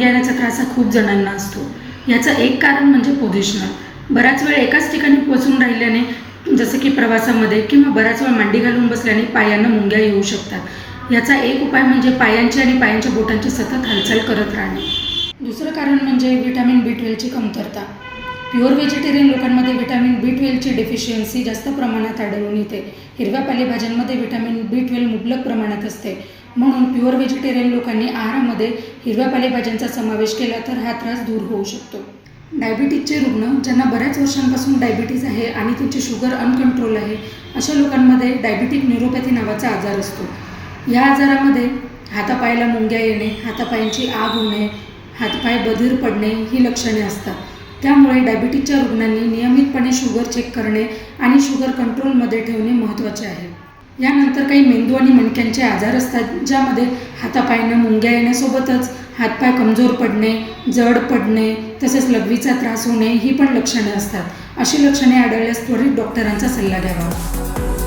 मुंग्या त्रास हा खूप जणांना असतो. याचं एक कारण म्हणजे पोझिशनर बराच वेळ एकाच ठिकाणी पोचून राहिल्याने जसं की प्रवासामध्ये किंवा बराच वेळ मांडी घालून बसल्याने पायांना मुंग्या येऊ शकतात. याचा एक उपाय म्हणजे पायांची आणि पायांच्या बोटांची सतत हालचाल करत राहणे. दुसरं कारण म्हणजे व्हिटॅमिन बी ट्वेल्वची कमतरता. प्युअर व्हेजिटेरियन लोकांमध्ये व्हिटॅमिन बी ट्वेल्वची डेफिशियन्सी जास्त प्रमाणात आढळून येते. हिरव्या पालेभाज्यांमध्ये व्हिटॅमिन बी ट्वेल्व मुबलक प्रमाणात असते. म्हणून प्युअर व्हेजिटेरियन लोकांनी आहारामध्ये हिरव्या पालेभाज्यांचा समावेश केला तर हा त्रास दूर होऊ शकतो. डायबिटीजचे रुग्ण ज्यांना बऱ्याच वर्षांपासून डायबिटीज आहे आणि त्यांची शुगर अनकंट्रोल आहे अशा लोकांमध्ये डायबिटिक न्यूरोपॅथी नावाचा आजार असतो. या आजारामध्ये हातापायाला मुंग्या येणे हातापायांची आग होणे हातपाय बधीर पडणे ही लक्षणे असतात. त्यामुळे डायबिटीजच्या रुग्णांनी नियमितपणे शुगर चेक करणे आणि शुगर कंट्रोलमध्ये ठेवणे महत्त्वाचे आहे. यानंतर काही मेंदू आणि मणक्यांचे आजार असतात ज्यामध्ये हातापायनं मुंग्या येण्यासोबतच हातपाय कमजोर पडणे जड पडणे तसेच लघवीचा त्रास होणे ही पण लक्षणे असतात. अशी लक्षणे आढळल्यास त्वरित डॉक्टरांचा सल्ला घ्यावा.